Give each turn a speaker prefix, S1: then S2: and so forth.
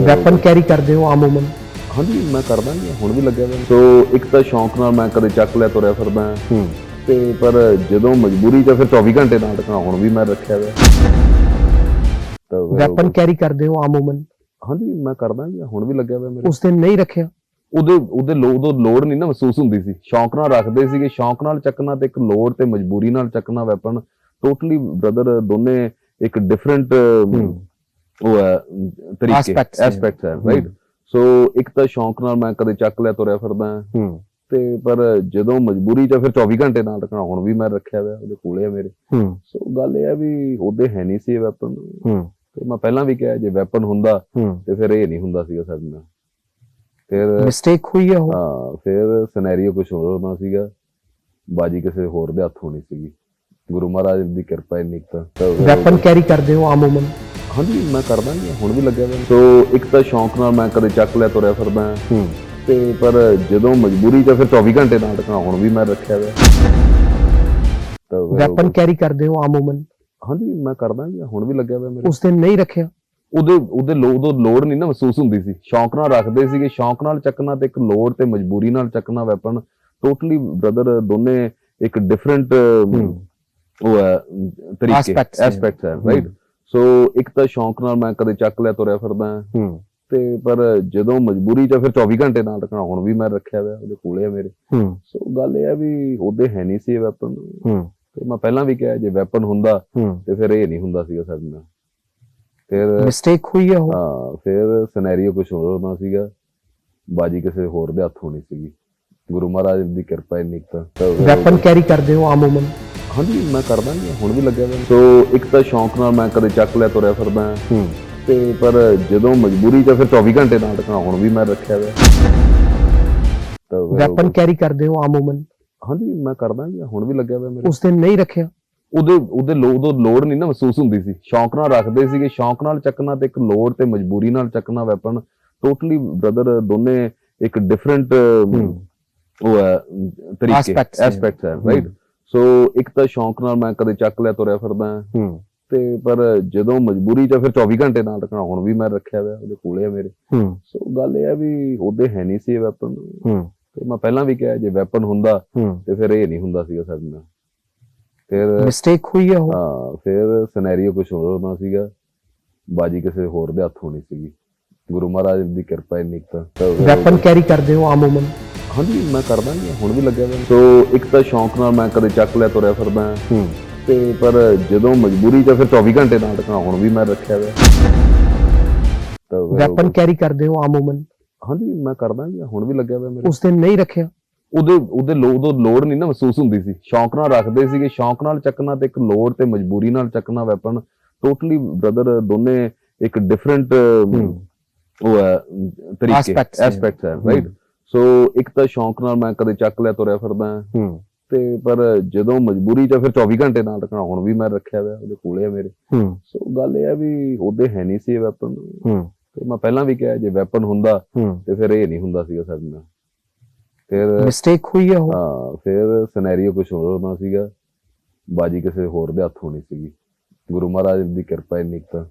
S1: Weapon carry ਕਰਦੇ ਹੋ ਆਮੂਮਨ
S2: ਹਾਂਜੀ ਮੈਂ ਕਰਦਾ ਜੀ ਹੁਣ ਵੀ ਲੱਗਿਆ ਹੋਇਆ। ਸੋ ਇੱਕ ਤਾਂ ਸ਼ੌਂਕ ਨਾਲ ਮੈਂ ਕਦੇ ਚੱਕ ਲਿਆ ਤੁਰਿਆ ਫਿਰਦਾ
S1: ਹੂੰ।
S2: ਤੇ ਪਰ ਜਦੋਂ ਮਜਬੂਰੀ ਤੇ ਫਿਰ 24 ਘੰਟੇ ਨਾਲ ਟਕਣਾ ਹੁਣ ਵੀ ਮੈਂ ਰੱਖਿਆ ਹੋਇਆ। ਤਾਂ
S1: ਵੈਪਨ ਕੈਰੀ ਕਰਦੇ ਹੋ ਆਮੂਮਨ
S2: ਹਾਂਜੀ ਮੈਂ ਕਰਦਾ ਜੀ ਹੁਣ ਵੀ ਲੱਗਿਆ ਹੋਇਆ ਮੇਰੇ।
S1: ਉਸ ਦਿਨ ਨਹੀਂ ਰੱਖਿਆ?
S2: ਉਹਦੇ ਉਹਦੇ ਲੋ ਉਦੋਂ ਲੋੜ ਨਹੀਂ ਨਾ ਮਹਿਸੂਸ ਹੁੰਦੀ ਸੀ। ਸ਼ੌਂਕ ਨਾਲ ਰੱਖਦੇ ਸੀਗੇ ਸ਼ੌਂਕ ਨਾਲ ਚੱਕਣਾ ਤੇ ਇੱਕ ਲੋੜ ਤੇ ਮਜਬੂਰੀ ਨਾਲ ਚੱਕਣਾ ਵੈਪਨ ਟੋਟਲੀ ਬ੍ਰਦਰ ਦੋਨੇ ਇੱਕ ਡਿਫਰੈਂਟ ਉਹ ਹੈ ਤਰੀਕੇ। ਐਸਪੈਕਟਸ ਹੈ ਰਾਈਟ ਸੋ ਇੱਕ ਤਾਂ ਸ਼ੌਂਕ ਨਾਲ ਮੈਂ ਕਦੇ ਚੱਕ ਲਿਆ ਤੁਰਿਆ ਫਿਰਦਾ।
S1: ਹੂੰ।
S2: ਤੇ ਪਰ ਜਦੋਂ ਮਜਬੂਰੀ ਚ ਫਿਰ 24 ਘੰਟੇ ਨਾਲ ਰੱਖਣਾ ਹੁਣ ਵੀ ਮੈਂ ਰੱਖਿਆ ਹੋਇਆ ਉਹਦੇ ਕੋਲੇ ਆ ਮੇਰੇ।
S1: ਹੂੰ।
S2: ਸੋ ਗੱਲ ਇਹ ਆ ਵੀ ਉਹਦੇ ਹੈ ਨਹੀਂ ਸੀ ਵੈਪਨ
S1: ਹੂੰ।
S2: ਤੇ ਮੈਂ ਪਹਿਲਾਂ ਵੀ ਕਿਹਾ ਜੇ ਵੈਪਨ ਹੁੰਦਾ ਤੇ ਫਿਰ ਇਹ ਨਹੀਂ ਹੁੰਦਾ ਸੀਗਾ ਸਾਡੇ ਨਾਲ। ਫਿਰ
S1: ਮਿਸਟੇਕ ਹੋਈ ਹੈ ਉਹ?
S2: ਹਾਂ ਫਿਰ ਸਿਨੈਰੀਓ ਕੁਝ ਹੋਰ ਹੋਣਾ ਸੀਗਾ। ਬਾਜੀ ਕਿਸੇ ਹੋਰ ਦੇ ਹੱਥ ਹੋਣੀ ਸੀਗੀ। ਗੁਰੂ ਮਹਾਰਾਜ ਦੀ ਕਿਰਪਾ ਇੰਨੀ ਤਾਂ-
S1: ਵੈਪਨ ਕੈਰੀ ਕਰਦੇ ਹੋ ਆਮੂਮਨ
S2: ਹਾਂਜੀ ਮੈਂ ਕਰਦਾ ਜੀ ਹੁਣ ਵੀ ਲੱਗਿਆ ਹੋਇਆ। ਸੋ ਇੱਕ ਤਾਂ ਸ਼ੌਂਕ ਨਾਲ ਮੈਂ ਕਦੇ ਚੱਕ ਲਿਆ ਤੁਰਿਆ ਫਿਰਦਾ
S1: ਹੂੰ।
S2: ਤੇ ਪਰ ਜਦੋਂ ਮਜਬੂਰੀ ਤੇ ਫਿਰ 24 ਘੰਟੇ ਨਾਲ ਟਕਣਾ ਹੁਣ ਵੀ ਮੈਂ ਰੱਖਿਆ ਹੋਇਆ। ਤਾਂ
S1: ਵੈਪਨ ਕੈਰੀ ਕਰਦੇ ਹੋ ਆਮੂਮਨ
S2: ਹਾਂਜੀ ਮੈਂ ਕਰਦਾ ਜੀ ਹੁਣ ਵੀ ਲੱਗਿਆ ਹੋਇਆ ਮੇਰੇ।
S1: ਉਸ ਦਿਨ ਨਹੀਂ ਰੱਖਿਆ?
S2: ਉਹਦੇ ਉਹਦੇ ਲੋ ਉਦੋਂ ਲੋੜ ਨਹੀਂ ਨਾ ਮਹਿਸੂਸ ਹੁੰਦੀ ਸੀ। ਸ਼ੌਂਕ ਨਾਲ ਰੱਖਦੇ ਸੀਗੇ ਸ਼ੌਂਕ ਨਾਲ ਚੱਕਣਾ ਤੇ ਇੱਕ ਲੋੜ ਤੇ ਮਜਬੂਰੀ ਨਾਲ ਚੱਕਣਾ ਵੈਪਨ। ਟੋਟਲੀ ਬ੍ਰਦਰ ਦੋਨੇ ਇੱਕ ਡਿਫਰੈਂਟ ਉਹ ਹੈ ਅਮ, ਤਰੀਕੇ
S1: Aspects ਨੇ।
S2: ਐਸਪੈਕਟਸ ਹੈ ਰਾਈਟ ਸੋ ਇੱਕ ਤਾਂ ਸ਼ੌਂਕ ਨਾਲ ਮੈਂ ਕਦੇ ਚੱਕ ਲਿਆ ਤੁਰਿਆ ਫਿਰਦਾ
S1: ਹੂੰ।
S2: ਤੇ ਪਰ ਜਦੋਂ ਮਜਬੂਰੀ ਚ ਫਿਰ 24 ਘੰਟੇ ਨਾਲ ਟਕਣਾ ਹੁਣ ਵੀ ਮੈਂ ਰੱਖਿਆ ਹੋਇਆ ਉਹਦੇ ਕੋਲੇ ਆ ਮੇਰੇ।
S1: ਹੂੰ।
S2: ਸੋ ਗੱਲ ਇਹ ਆ ਵੀ ਉਹਦੇ ਹੈ ਨਹੀਂ ਸੀ ਵੈਪਨ
S1: ਹੂੰ।
S2: ਤੇ ਮੈਂ ਪਹਿਲਾਂ ਵੀ ਕਿਹਾ ਜੇ ਵੈਪਨ ਹੁੰਦਾ ਤੇ ਫਿਰ ਇਹ ਨਹੀਂ ਹੁੰਦਾ ਸੀਗਾ ਸਾਡੇ ਨਾਲ। ਫਿਰ
S1: ਮਿਸਟੇਕ ਹੋਈ ਉਹ?
S2: ਹਾਂ ਫਿਰ ਸਿਨੈਰੀਓ ਕੁਝ ਹੋਰ ਹੋਣਾ ਸੀਗਾ। ਬਾਜੀ ਕਿਸੇ ਹੋਰ ਦੇ ਹੱਥ ਹੋਣੀ ਸੀਗੀ। ਗੁਰੂ ਮਹਾਰਾਜ ਦੀ ਕਿਰਪਾ ਇੰਨੀ ਤਾਂ-
S1: ਵੈਪਨ ਕੈਰੀ ਕਰਦੇ ਹੋ ਆਮੂਮਨ
S2: ਹਾਂਜੀ ਮੈਂ ਕਰਦਾ ਜੀ ਹੁਣ ਵੀ ਲੱਗਿਆ ਹੋਇਆ। ਸੋ ਇੱਕ ਤਾਂ ਸ਼ੌਂਕ ਨਾਲ ਮੈਂ ਕਦੇ ਚੱਕ ਲਿਆ ਤੁਰਿਆ ਫਿਰਦਾ
S1: ਹੂੰ।
S2: ਤੇ ਪਰ ਜਦੋਂ ਮਜਬੂਰੀ ਤੇ ਫਿਰ 24 ਘੰਟੇ ਨਾਲ ਟਕਣਾ ਹੁਣ ਵੀ ਮੈਂ ਰੱਖਿਆ ਹੋਇਆ। ਤਾਂ
S1: ਵੈਪਨ ਕੈਰੀ ਕਰਦੇ ਹੋ ਆਮੂਮਨ
S2: ਹਾਂਜੀ ਮੈਂ ਕਰਦਾ ਜੀ ਹੁਣ ਵੀ ਲੱਗਿਆ ਹੋਇਆ ਮੇਰੇ।
S1: ਉਸ ਦਿਨ ਨਹੀਂ ਰੱਖਿਆ?
S2: ਉਹਦੇ ਉਹਦੇ ਲੋ ਉਦੋਂ ਲੋੜ ਨਹੀਂ ਨਾ ਮਹਿਸੂਸ ਹੁੰਦੀ ਸੀ। ਸ਼ੌਂਕ ਨਾਲ ਰੱਖਦੇ ਸੀਗੇ ਸ਼ੌਂਕ ਨਾਲ ਚੱਕਣਾ ਤੇ ਇੱਕ ਲੋੜ ਤੇ ਮਜਬੂਰੀ ਨਾਲ ਚੱਕਣਾ ਵੈਪਨ। ਟੋਟਲੀ ਬ੍ਰਦਰ ਦੋਨੇ ਇੱਕ ਡਿਫਰੈਂਟ ਉਹ ਹੈ ਅਮ, ਤਰੀਕੇ
S1: Aspects ਨੇ।
S2: ਐਸਪੈਕਟਸ ਹੈ ਰਾਈਟ ਸੋ ਇੱਕ ਤਾਂ ਸ਼ੌਂਕ ਨਾਲ ਮੈਂ ਕਦੇ ਚੱਕ ਲਿਆ ਤੁਰਿਆ ਫਿਰਦਾ
S1: ਹੂੰ।
S2: ਤੇ ਪਰ ਜਦੋਂ ਮਜਬੂਰੀ ਚ ਫਿਰ 24 ਘੰਟੇ ਨਾਲ ਟਕਣਾ ਹੁਣ ਵੀ ਮੈਂ ਰੱਖਿਆ ਹੋਇਆ ਉਹਦੇ ਕੋਲੇ ਆ ਮੇਰੇ।
S1: ਹੂੰ।
S2: ਸੋ ਗੱਲ ਇਹ ਆ ਵੀ ਉਹਦੇ ਹੈ ਨਹੀਂ ਸੀ ਵੈਪਨ
S1: ਹੂੰ।
S2: ਤੇ ਮੈਂ ਪਹਿਲਾਂ ਵੀ ਕਿਹਾ ਜੇ ਵੈਪਨ ਹੁੰਦਾ ਤੇ ਫਿਰ ਇਹ ਨਹੀਂ ਹੁੰਦਾ ਸੀਗਾ ਸਾਡੇ ਨਾਲ। ਫਿਰ
S1: ਮਿਸਟੇਕ ਹੋਈ ਉਹ?
S2: ਹਾਂ ਫਿਰ ਸਿਨੈਰੀਓ ਕੁਝ ਹੋਰ ਹੋਣਾ ਸੀਗਾ। ਬਾਜੀ ਕਿਸੇ ਹੋਰ ਦੇ ਹੱਥ ਹੋਣੀ ਸੀਗੀ। ਗੁਰੂ ਮਹਾਰਾਜ ਦੀ ਕਿਰਪਾ ਇੰਨੀ ਤਾਂ-
S1: ਵੈਪਨ ਕੈਰੀ ਕਰਦੇ ਹੋ ਆਮੂਮਨ
S2: ਹਾਂਜੀ ਮੈਂ ਕਰਦਾ ਜੀ ਹੁਣ ਵੀ ਲੱਗਿਆ ਹੋਇਆ। ਸੋ ਇੱਕ ਤਾਂ ਸ਼ੌਂਕ ਨਾਲ ਮੈਂ ਕਦੇ ਚੱਕ ਲਿਆ ਤੁਰਿਆ ਫਿਰਦਾ
S1: ਹੂੰ।
S2: ਤੇ ਪਰ ਜਦੋਂ ਮਜਬੂਰੀ ਤੇ ਫਿਰ 24 ਘੰਟੇ ਨਾਲ ਟਕਣਾ ਹੁਣ ਵੀ ਮੈਂ ਰੱਖਿਆ ਹੋਇਆ। ਤਾਂ
S1: ਵੈਪਨ ਕੈਰੀ ਕਰਦੇ ਹੋ ਆਮੂਮਨ?
S2: ਹਾਂਜੀ ਮੈਂ ਕਰਦਾ ਜੀ ਹੁਣ ਵੀ ਲੱਗਿਆ ਹੋਇਆ ਮੇਰੇ।
S1: ਉਸ ਦਿਨ ਨਹੀਂ ਰੱਖਿਆ?
S2: ਉਹਦੇ ਉਹਦੇ ਲੋ ਉਦੋਂ ਲੋੜ ਨਹੀਂ ਨਾ ਮਹਿਸੂਸ ਹੁੰਦੀ ਸੀ। ਸ਼ੌਂਕ ਨਾਲ ਰੱਖਦੇ ਸੀਗੇ ਸ਼ੌਂਕ ਨਾਲ ਚੱਕਣਾ ਤੇ ਇੱਕ ਲੋੜ ਤੇ ਮਜਬੂਰੀ ਨਾਲ ਚੱਕਣਾ ਵੈਪਨ। ਟੋਟਲੀ ਬ੍ਰਦਰ ਦੋਨੇ ਇੱਕ ਡਿਫਰੈਂਟ ਉਹ ਹੈ ਅਮ, ਤਰੀਕੇ
S1: Aspects ਨੇ।
S2: ਐਸਪੈਕਟਸ ਹੈ ਰਾਈਟ ਸੋ ਇੱਕ ਤਾਂ ਸ਼ੌਂਕ ਨਾਲ ਮੈਂ ਕਦੇ ਚੱਕ ਲਿਆ ਤੁਰਿਆ ਫਿਰਦਾ
S1: ਹੂੰ।
S2: ਤੇ ਪਰ ਜਦੋਂ ਮਜਬੂਰੀ ਚ ਫਿਰ 24 ਘੰਟੇ ਨਾਲ ਟਕਣਾ ਹੁਣ ਵੀ ਮੈਂ ਰੱਖਿਆ ਹੋਇਆ ਉਹਦੇ ਕੋਲੇ ਆ ਮੇਰੇ।
S1: ਹੂੰ।
S2: ਸੋ ਗੱਲ ਇਹ ਆ ਵੀ ਉਹਦੇ ਹੈ ਨਹੀਂ ਸੀ ਵੈਪਨ
S1: ਹੂੰ।
S2: ਤੇ ਮੈਂ ਪਹਿਲਾਂ ਵੀ ਕਿਹਾ ਜੇ ਵੈਪਨ ਹੁੰਦਾ ਤੇ ਫਿਰ ਇਹ ਨਹੀਂ ਹੁੰਦਾ ਸੀਗਾ ਸਾਡੇ ਨਾਲ। ਫਿਰ
S1: ਮਿਸਟੇਕ ਹੋਈ ਹੈ ਉਹ?
S2: ਹਾਂ ਫਿਰ ਸਿਨੈਰੀਓ ਕੁਝ ਹੋਰ ਹੋਣਾ ਸੀਗਾ। ਬਾਜੀ ਕਿਸੇ ਹੋਰ ਦੇ ਹੱਥ ਹੋਣੀ ਸੀਗੀ। ਗੁਰੂ ਮਹਾਰਾਜ ਦੀ ਕਿਰਪਾ ਇੰਨੀ ਤਾਂ।